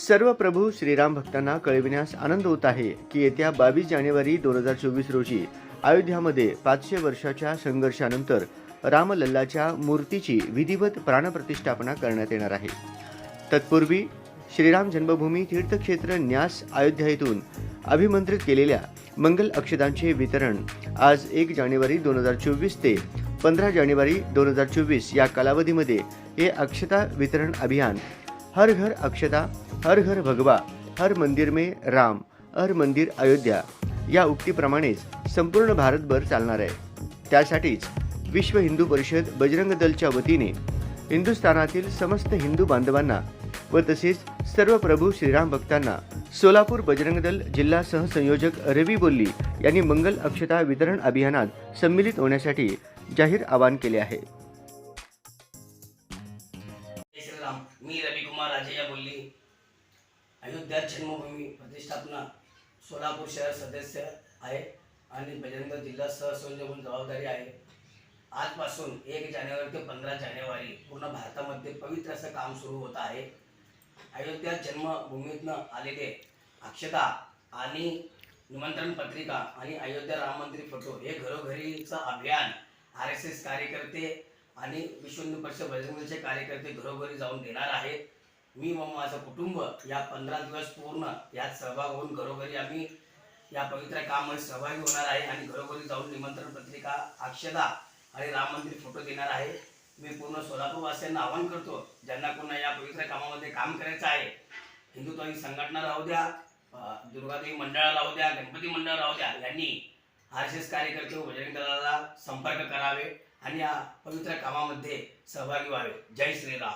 सर्व प्रभू श्रीराम भक्तांना कळविण्यास आनंद होत आहे की येत्या बावीस जानेवारी दोन हजार चोवीस रोजी अयोध्यामध्ये पाचशे वर्षाच्या संघर्षानंतर रामलल्लाच्या मूर्तीची विधिवत प्राणप्रतिष्ठापना करण्यात येणार आहे. तत्पूर्वी श्रीराम जन्मभूमी तीर्थक्षेत्र न्यास अयोध्या येथून अभिमंत्रित केलेल्या मंगल अक्षदांचे वितरण आज एक जानेवारी दोन हजार चोवीस ते पंधरा जानेवारी दोन हजार चोवीस या कालावधीमध्ये हे अक्षता वितरण अभियान हर घर अक्षता हर घर भगवा हर मंदिर में राम हर मंदिर अयोध्या या उक्तीप्रमाणेच संपूर्ण भारतभर चालणार आहे. त्यासाठीच विश्व हिंदू परिषद बजरंग दलच्या वतीने हिंदुस्थानातील समस्त हिंदू बांधवांना व तसेच सर्व प्रभू श्रीराम भक्तांना सोलापूर बजरंग दल जिल्हा सहसंयोजक रवी बोल्ली यांनी मंगल अक्षता वितरण अभियानात सम्मिलित होण्यासाठी जाहीर आवाहन केले आहे. जय मी रविकुमार राजय्या बोलली. अयोध्या जन्मभूमी प्रतिष्ठापना सोलापूर शहर सदस्य आहे आणि बजरंग जिल्हा सहसंज म्हणून जबाबदारी आहे. आजपासून एक जानेवारी ते पंधरा जानेवारी पूर्ण भारतामध्ये पवित्र असं काम सुरू होत आहे. अयोध्या जन्मभूमीतनं आलेले अक्षता आणि निमंत्रण पत्रिका आणि अयोध्या राम मंदिर फोटो हे घरोघरीचं अभियान आर एस एस कार्यकर्ते आणि विश्व हिंदू परिषद बजरंगचे कार्यकर्ते घरोघरी जाऊन देणार आहेत. मी व माझं कुटुंब या पंधरा दिवस पूर्ण यात सहभाग होऊन घरोघरी आम्ही या पवित्र कामामध्ये सहभागी होणार आहे आणि घरोघरी जाऊन निमंत्रण पत्रिका अक्षदा आणि राम मंदिर फोटो देणार आहे. मी पूर्ण सोलापूरवासियांना आवाहन करतो ज्यांना कोणा या पवित्र कामामध्ये काम करायचं आहे हिंदुत्वाची संघटना राहू द्या दुर्गादेवी मंडळाला राहू द्या गणपती मंडळ राहू द्या यांनी आर एस एस कार्यकर्ते व बजरंग दलाला संपर्क करावे आणि या पवित्र कामामध्ये सहभागी व्हावे. जय श्रीराम.